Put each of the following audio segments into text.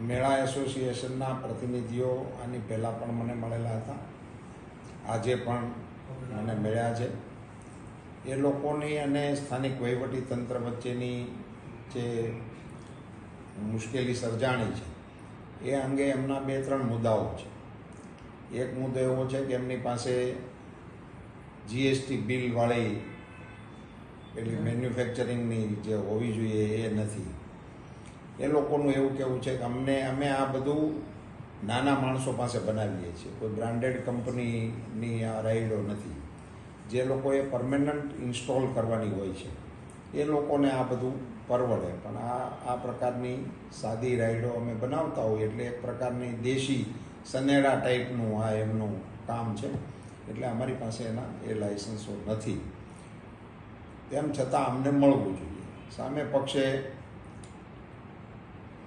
મેળા એસોસિએશનના પ્રતિનિધિઓ આની પહેલાં પણ મને મળેલા હતા. આજે પણ મને મળ્યા છે. એ લોકોની અને સ્થાનિક તંત્ર વચ્ચેની જે મુશ્કેલી સર્જાણી છે, એ અંગે એમના બે ત્રણ મુદ્દાઓ છે. એક મુદ્દો એવો છે કે એમની પાસે જીએસટી બિલવાળી પેલી મેન્યુફેક્ચરિંગની જે હોવી જોઈએ એ નથી. એ લોકોનું એવું કહેવું છે કે અમને, અમે આ બધું નાના માણસો પાસે બનાવીએ છીએ. કોઈ બ્રાન્ડેડ કંપનીની આ રાઈડો નથી. જે લોકોએ પરમેનન્ટ ઇન્સ્ટોલ કરવાની હોય છે. એ લોકોને આ બધું પરવડે. પણ આ આ પ્રકારની સાદી રાઈડો અમે બનાવતા હોઈએ એટલે એક પ્રકારની દેશી સનેડા ટાઈપનું આ એમનું કામ છે. એટલે અમારી પાસે એના, એ લાઇસન્સો નથી. તેમ છતાં અમને મળવું જોઈએ. સામે પક્ષે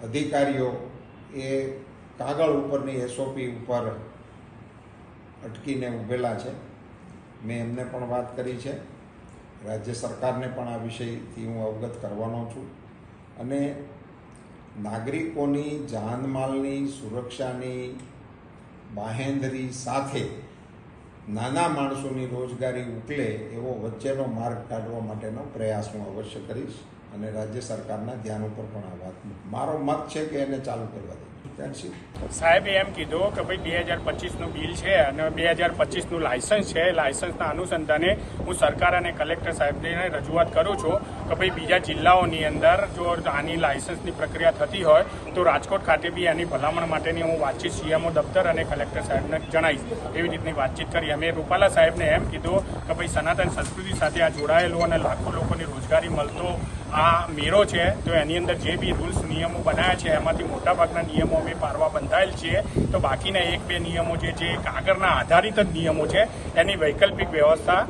અધિકારીઓ એ કાગળ ઉપરની એસઓપી ઉપર અટકીને ઊભેલા છે. મેં એમને પણ વાત કરી છે. રાજ્ય સરકારને પણ આ વિષયથી હું અવગત કરવાનો છું. અને નાગરિકોની જાનમાલની સુરક્ષાની બાહેંધરી સાથે નાના માણસોની રોજગારી ઉકલે એવો વચ્ચેનો માર્ગ કાઢવા માટેનો પ્રયાસ હું અવશ્ય કરીશ. અને રાજ્ય સરકારના ધ્યાન ઉપર પણ આ વાત મારો મત છે કે એને ચાલુ કરવા દે. સાહેબે એમ કીધું કે ભાઈ બે હજાર પચીસનું બિલ છે અને બે હજાર પચીસનું લાયસન્સ છે. લાયસન્સના અનુસંધાને હું સરકાર અને કલેક્ટર સાહેબને રજૂઆત કરું છું. કે ભાઈ બીજા જિલ્લાઓની અંદર જો આની લાયસન્સની પ્રક્રિયા થતી હોય, તો રાજકોટ ખાતે બી આની ભલામણ માટેની હું વાતચીત સીએમઓ દફતર અને કલેક્ટર સાહેબને જણાવીશ. એવી રીતની વાતચીત કરી. અમે રૂપાલા સાહેબને એમ કીધું કે ભાઈ સનાતન સંસ્કૃતિ સાથે આ જોડાયેલું અને લાખો લોકોની રોજગારી મળતો આ મેળો છે, તો એની અંદર જે બી રૂલ્સ નિયમો બનાવ્યા છે, એમાંથી મોટાભાગના નિયમો અમે પારવા બંધાયેલ છીએ. તો બાકીના એક બે નિયમો જે જે કાગળના આધારિત જ નિયમો છે, એની વૈકલ્પિક વ્યવસ્થા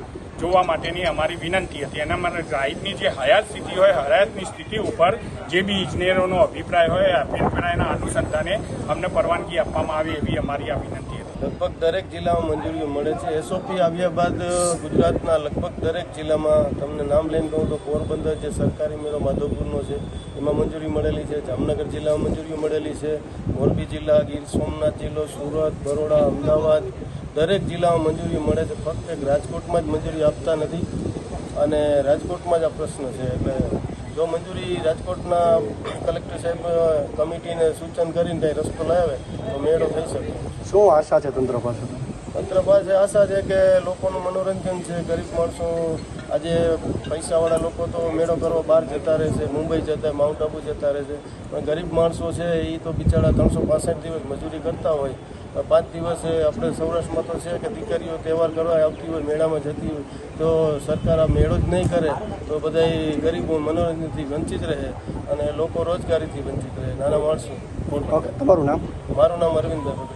જોવા માટેની અમારી વિનંતી હતી. એના માટે રાઇડની જે હયાત સ્થિતિ હોય, હયાતની સ્થિતિ ઉપર જે બી ઇજનેરોનો અભિપ્રાય હોય અભિપ્રાયના અનુસંધાને અમને પરવાનગી આપવામાં આવે એવી અમારી આ વિનંતી હતી. લગભગ દરેક જિલ્લામાં મંજૂરીઓ મળે છે. એસઓપી આવ્યા બાદ ગુજરાતના લગભગ દરેક જિલ્લામાં, તમને નામ લઈને કહું તો પોરબંદર જે સરકારી મેળો, માધવપુરનો છે, એમાં મંજૂરી મળેલી છે. જામનગર જિલ્લામાં મંજૂરીઓ મળેલી છે. મોરબી જિલ્લા, ગીર સોમનાથ જિલ્લો, સુરત, બરોડા, અમદાવાદ દરેક જિલ્લામાં મંજૂરી મળે છે. ફક્ત એક રાજકોટમાં જ મંજૂરી આપતા નથી. અને રાજકોટમાં જ આ પ્રશ્ન છે. એટલે જો મંજૂરી રાજકોટના કલેક્ટર સાહેબ કમિટીને સૂચન કરીને કંઈ રસ્તો લાવે તો મેળો થઈ શકે. શું આશા છે તંત્ર પાસે? તંત્ર પાસે આશા છે કે લોકોનું મનોરંજન છે. ગરીબ માણસો આજે પૈસાવાળા લોકો તો મેળો કરવા બહાર જતા રહે છે. મુંબઈ જતા માઉન્ટ આબુ જતા રહે છે. પણ ગરીબ માણસો છે એ તો બિચારા ત્રણસો પાસઠ દિવસ મજૂરી કરતા હોય. પાંચ દિવસે આપણે સૌરાષ્ટ્રમાં તો છે કે દીકરીઓ તહેવાર કરવા આવતી હોય મેળામાં જતી હોય તો સરકાર આ મેળો જ નહીં કરે તો બધા ગરીબો મનોરંજનથી વંચિત રહે અને લોકો રોજગારીથી વંચિત રહે. નાના માણસો. તમારું નામ? મારું નામ અરવિંદ બગડા